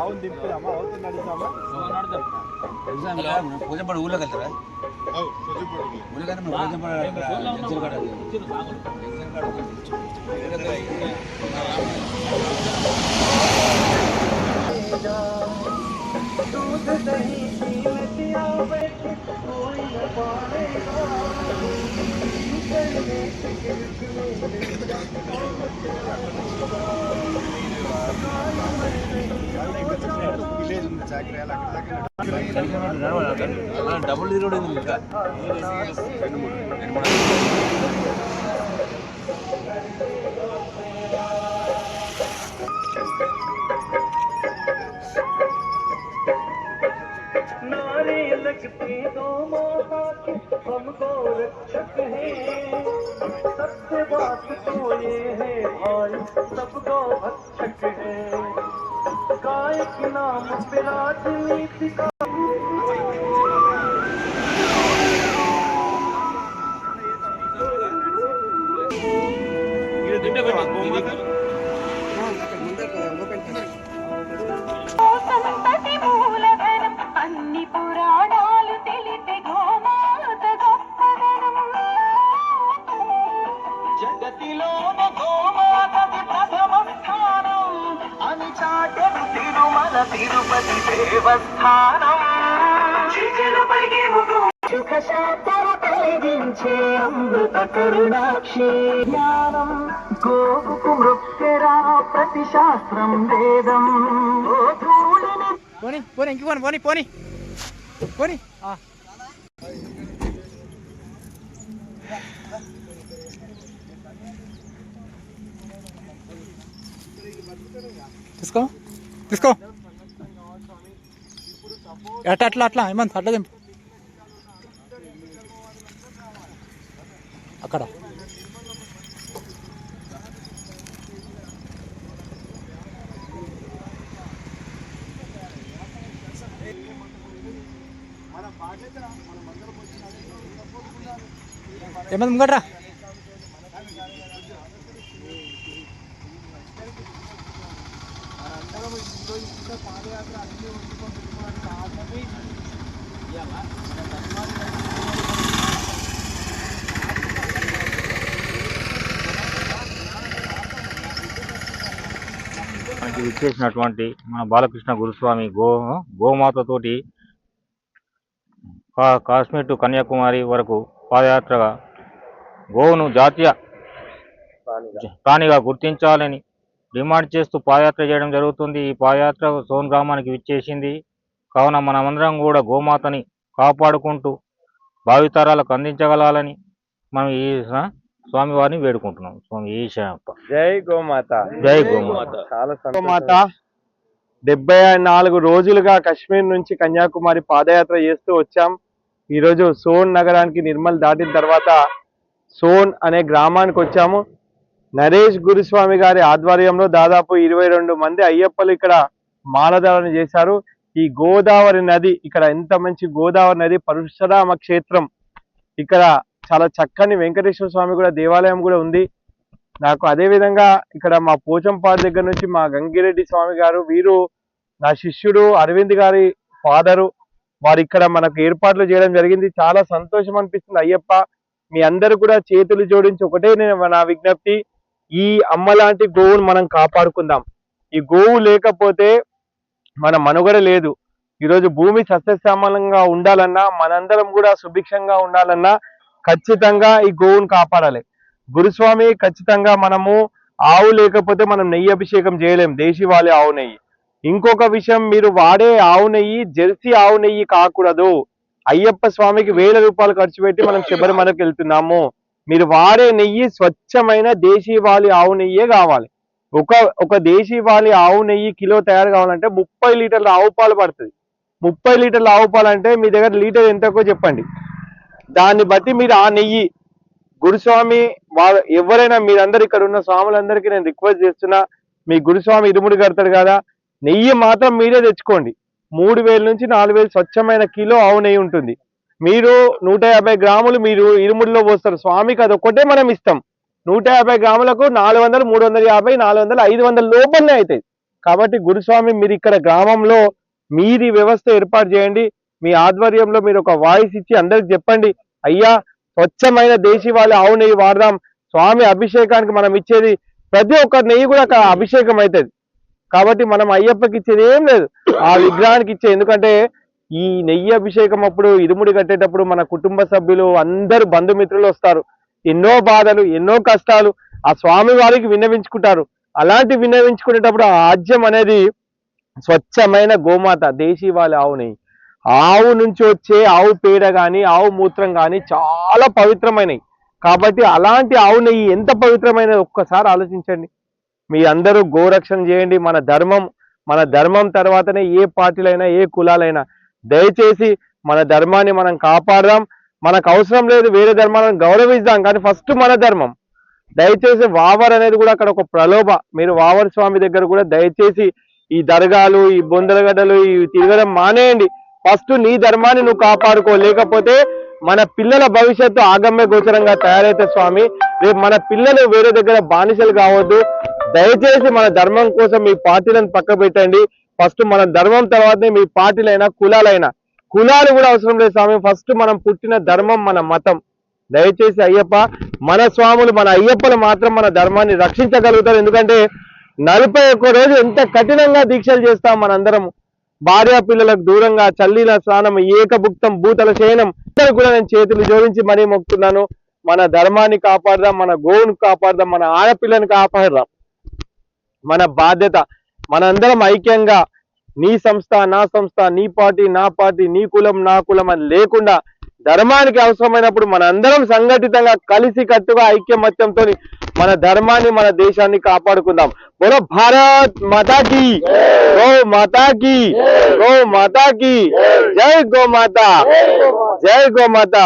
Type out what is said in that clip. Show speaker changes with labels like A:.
A: ఆవును దింపుదామా అవుతుంది నడుస్తామా
B: పూజపడి ఊళ్ళోకి వెళ్తారా ఊళ్ళోకంటే డబుల్ జీరో ఇంకా
C: రెండు మూడు दो माता के हमको रक्षक है। सबसे बात तो ये है भाई, सबको भक्षक है। गाय के नाम पे राजनीति తిరుపతి దేవస్థానం సుఖ శాంతము కలిగించే అమృత కరుణాక్షి జ్ఞానం. గోవుకు మృక్కెరా ప్రతి శాస్త్రం వేదం. గోధూళిని
D: పోనీ పోనీ ఇంక పోనీ పోనీ పోనీ. తీసుకో తీసుకో. అట్లా అట్లా అట్లా ఏమంత అట్లా దింపు. అక్కడ. ఏమంది? ముంగట్రా.
E: పాదయాత్ర అన్ని మనకి విచ్చేసినటువంటి మన బాలకృష్ణ గురుస్వామి గో గోమాతతోటి కా- కాశ్మీర్ టు కన్యాకుమారి వరకు పాదయాత్రగా గోవును జాతీయ కానిగా ప్రాణిగా గుర్తించాలని డిమాండ్ చేస్తూ పాదయాత్ర చేయడం జరుగుతుంది. ఈ పాదయాత్ర సోన్ గ్రామానికి విచ్చేసింది. కావున మనమందరం కూడా గోమాతని కాపాడుకుంటూ భావితరాలకు అందించగలాలని మనం ఈ స్వామివారిని వేడుకుంటున్నాం. స్వామి ఈశానప్ప.
A: జై గోమాత.
E: జై గోమాత.
A: చాలా గోమాత డెబ్బై నాలుగు రోజులుగా కశ్మీర్ నుంచి కన్యాకుమారి పాదయాత్ర చేస్తూ వచ్చాం. ఈరోజు సోన్ నగరానికి నిర్మల్ దాటిన తర్వాత సోన్ అనే గ్రామానికి వచ్చాము. నరేష్ గురుస్వామి గారి ఆధ్వర్యంలో దాదాపు ఇరవై రెండు మంది అయ్యప్పలు ఇక్కడ మాలధారణ చేశారు. ఈ గోదావరి నది ఇక్కడ ఎంత మంచి గోదావరి నది పరశురామ క్షేత్రం. ఇక్కడ చాలా చక్కని వెంకటేశ్వర స్వామి కూడా దేవాలయం కూడా ఉంది. నాకు అదే విధంగా ఇక్కడ మా పోచంపాడు దగ్గర నుంచి మా గంగిరెడ్డి స్వామి గారు వీరు నా శిష్యుడు అరవింద్ గారి ఫాదరు. వారు ఇక్కడ మనకు ఏర్పాట్లు చేయడం జరిగింది. చాలా సంతోషం అనిపిస్తుంది. అయ్యప్ప మీ అందరు కూడా చేతులు జోడించి ఒకటే నేను నా విజ్ఞప్తి. ఈ అమ్మ లాంటి గోవును మనం కాపాడుకుందాం. ఈ గోవు లేకపోతే మన మనుగడ లేదు. ఈరోజు భూమి సస్యశ్యామలంగా ఉండాలన్నా మనందరం కూడా సుభిక్షంగా ఉండాలన్నా ఖచ్చితంగా ఈ గోవును కాపాడాలి. గురుస్వామి ఖచ్చితంగా మనము ఆవు లేకపోతే మనం నెయ్యి అభిషేకం చేయలేం. దేశీవాళి ఆవు నెయ్యి. ఇంకొక విషయం మీరు వాడే ఆవు నెయ్యి జెర్సీ ఆవు నెయ్యి కాకూడదు. అయ్యప్ప స్వామికి వేల రూపాయలు ఖర్చు పెట్టి మనం శబరిమలకు వెళ్తున్నాము. మీరు వాడే నెయ్యి స్వచ్ఛమైన దేశీవాళి ఆవు నెయ్యే కావాలి. ఒక ఒక దేశీవాళి ఆవు నెయ్యి కిలో తయారు కావాలంటే ముప్పై లీటర్ల ఆవు పాలు పడుతుంది. ముప్పై లీటర్ల ఆవు పాలు అంటే మీ దగ్గర లీటర్ ఎంతకో చెప్పండి. దాన్ని బట్టి మీరు ఆ నెయ్యి గురుస్వామి వాళ్ళ ఎవరైనా మీరందరు ఇక్కడ ఉన్న స్వాములందరికీ నేను రిక్వెస్ట్ చేస్తున్నా మీ గురుస్వామి ఇరుముడి కడతాడు కదా నెయ్యి మాత్రం మీరే తెచ్చుకోండి. మూడు వేల నుంచి నాలుగు వేలు స్వచ్ఛమైన కిలో ఆవు నెయ్యి ఉంటుంది. మీరు నూట యాభై గ్రాములు మీరు ఇరుముడిలో పోస్తారు. స్వామికి అది ఒక్కటే మనం ఇస్తాం. నూట యాభై గ్రాములకు నాలుగు వందలు మూడు వందల యాభై నాలుగు వందలు ఐదు వందల లోపలనే అవుతాయి. కాబట్టి గురుస్వామి మీరు ఇక్కడ గ్రామంలో మీది వ్యవస్థ ఏర్పాటు చేయండి. మీ ఆధ్వర్యంలో మీరు ఒక వాయిస్ ఇచ్చి అందరికి చెప్పండి. అయ్యా స్వచ్ఛమైన దేశీ వాళ్ళ ఆవు నెయ్యి వాడదాం. స్వామి అభిషేకానికి మనం ఇచ్చేది ప్రతి ఒక్క నెయ్యి కూడా అక్కడ అభిషేకం అవుతుంది. కాబట్టి మనం అయ్యప్పకి ఇచ్చేది ఏం లేదు. ఆ విగ్రహానికి ఇచ్చే. ఎందుకంటే ఈ నెయ్యి అభిషేకం అప్పుడు ఇరుముడి కట్టేటప్పుడు మన కుటుంబ సభ్యులు అందరు బంధుమిత్రులు వస్తారు. ఎన్నో బాధలు ఎన్నో కష్టాలు ఆ స్వామి వారికి విన్నవించుకుంటారు. అలాంటి విన్నవించుకునేటప్పుడు ఆ ఆజ్యం అనేది స్వచ్ఛమైన గోమాత దేశీ వాళ్ళ ఆవు నెయ్యి. ఆవు నుంచి వచ్చే ఆవు పేడ కానీ ఆవు మూత్రం కానీ చాలా పవిత్రమైనవి కాబట్టి అలాంటి ఆవు నెయ్యి ఎంత పవిత్రమైనది ఒక్కసారి ఆలోచించండి. మీ అందరూ గోరక్షణ చేయండి. మన ధర్మం మన ధర్మం తర్వాతనే ఏ పార్టీలైనా ఏ కులాలైనా దయచేసి మన ధర్మాన్ని మనం కాపాడదాం. మనకు అవసరం లేదు వేరే ధర్మాలను గౌరవిద్దాం. కానీ ఫస్ట్ మన ధర్మం. దయచేసి వావర్ అనేది కూడా అక్కడ ఒక ప్రలోభ. మీరు వావర్ స్వామి దగ్గర కూడా దయచేసి ఈ దర్గాలు ఈ బొందలగడ్డలు ఈ తిరగడం మానేయండి. ఫస్ట్ నీ ధర్మాన్ని నువ్వు కాపాడుకో. లేకపోతే మన పిల్లల భవిష్యత్తు ఆగమ్య గోచరంగా తయారైతే స్వామి. రేపు మన పిల్లలు వేరే దగ్గర బానిసలు కావద్దు. దయచేసి మన ధర్మం కోసం మీ పార్టీలను పక్క పెట్టండి. ఫస్ట్ మన ధర్మం తర్వాతనే మీ పార్టీలైనా కులాలైనా కులాలు కూడా అవసరం లేదు స్వామి. ఫస్ట్ మనం పుట్టిన ధర్మం మన మతం. దయచేసి అయ్యప్ప మన స్వాములు మన అయ్యప్పలు మాత్రం మన ధర్మాన్ని రక్షించగలుగుతారు. ఎందుకంటే నలభై ఒక్క రోజు ఎంత కఠినంగా దీక్షలు చేస్తాం మనందరం భార్య పిల్లలకు దూరంగా చల్లిన స్నానం ఏకభుక్తం భూతల శయనం ఇద్దరు కూడా నేను చేతులు జోడించి మరీ మొక్కుతున్నాను. మన ధర్మాన్ని కాపాడదాం మన గోవును కాపాడదాం మన ఆడపిల్లని కాపాడదాం. మన బాధ్యత మనందరం ఐక్యంగా నీ సంస్థ నా సంస్థ నీ పార్టీ నా పార్టీ నీ కులం నా కులం అని లేకుండా ధర్మానికి అవసరమైనప్పుడు మనందరం సంఘటితంగా కలిసి కట్టుగా ఐక్యమత్యంతో మన ధర్మాన్ని మన దేశాన్ని కాపాడుకుందాం. బోలో భారత్ మాతాకి గో మాతాకి గో మాతాకి జై! గో మాత జై! గో మాత